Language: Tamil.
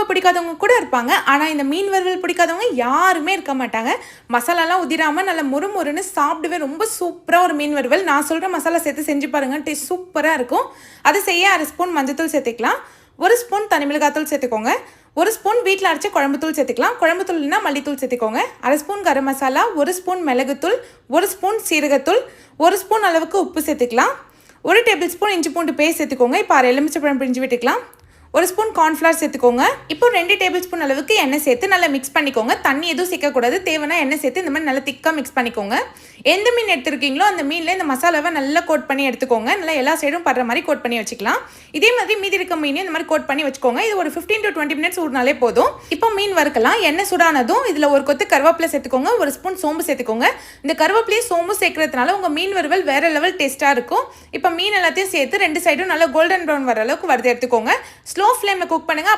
குழம்பு பிடிக்காதவங்க கூட இருப்பாங்க. ஆனால் இந்த மீன் வறுவல் பிடிக்காதவங்க யாருமே இருக்க மாட்டாங்க. மசாலாலாம் உதிராமல் நல்லா முறுமுறுன்னு சாப்பிடவே ரொம்ப சூப்பராக ஒரு மீன் வறுவல். நான் சொல்கிற மசாலா சேர்த்து செஞ்சு பாருங்கள் டேஸ்ட் சூப்பராக இருக்கும். அதை செய்ய அரை ஸ்பூன் மஞ்சத்தூள் சேர்த்துக்கலாம். ஒரு ஸ்பூன் தனி மிளகாத்தூள் சேர்த்துக்கோங்க. ஒரு ஸ்பூன் வீட்டில் அரைச்ச குழம்புத்தூள் சேர்த்துக்கலாம். குழம்புத்தூள்னா மல்லித்தூள் சேர்த்துக்கோங்க. அரை ஸ்பூன் கரம் மசாலா ஒரு ஸ்பூன் மிளகுத்தூள் ஒரு ஸ்பூன் சீரகத்தூள் ஒரு ஸ்பூன் அளவுக்கு உப்பு சேர்த்துக்கலாம். ஒரு டேபிள் ஸ்பூன் இஞ்சி பூண்டு பேஸ்ட் சேர்த்துக்கோங்க. இப்போ அரை எலுமிச்சப்பழம் பிரிஞ்சு விட்டுக்கலாம். ஒரு ஸ்பூன் கார்ன்ஃப்ளவர் சேர்த்துக்கோங்க. இப்போ ரெண்டு டேபிள் ஸ்பூன் அளவுக்கு எண்ணெய் சேர்த்து நல்லா மிக்ஸ் பண்ணிக்கோங்க. தண்ணி எதுவும் சேர்க்கக்கூடாது. தேவைன்னா எண்ணெய் சேர்த்து இந்த மாதிரி நல்லா திக்காக மிக்ஸ் பண்ணிக்கோங்க. எந்த மீன் எடுத்துருக்கீங்களோ அந்த மீனில் இந்த மசாலாவை நல்லா கோட் பண்ணி எடுத்துக்கோங்க. நல்லா எல்லா சைடும் படுற மாதிரி கோட் பண்ணி வச்சுக்கலாம். இதே மாதிரி மீதி இருக்க மீனையும் இந்த மாதிரி கோட் பண்ணி வச்சுக்கோங்க. இது ஒரு ஃபிஃப்டீன் டு டுவெண்ட்டி மினிட்ஸ் ஊறினாலே போதும். இப்போ மீன் வறுக்கலாம். எண்ணெய் சூடானதும் இதில் ஒரு கொத்து கருவேப்பிலை சேர்த்துக்கோங்க. ஒரு ஸ்பூன் சோம்பு சேர்த்துக்கோங்க. இந்த கருவேப்பிலையும் சோம்பு சேர்க்கறதுனால உங்கள் மீன் வறுவல் வேறு லெவல் டேஸ்ட்டாக இருக்கும். இப்போ மீன் எல்லாத்தையும் சேர்த்து ரெண்டு சைடும் நல்லா கோல்டன் ப்ரௌன் வர அளவுக்கு வறுத்து எடுத்துக்கோங்க. ஸ்லோ ஸ்லோ ஃப்ளேமில் குக் பண்ணுங்கள்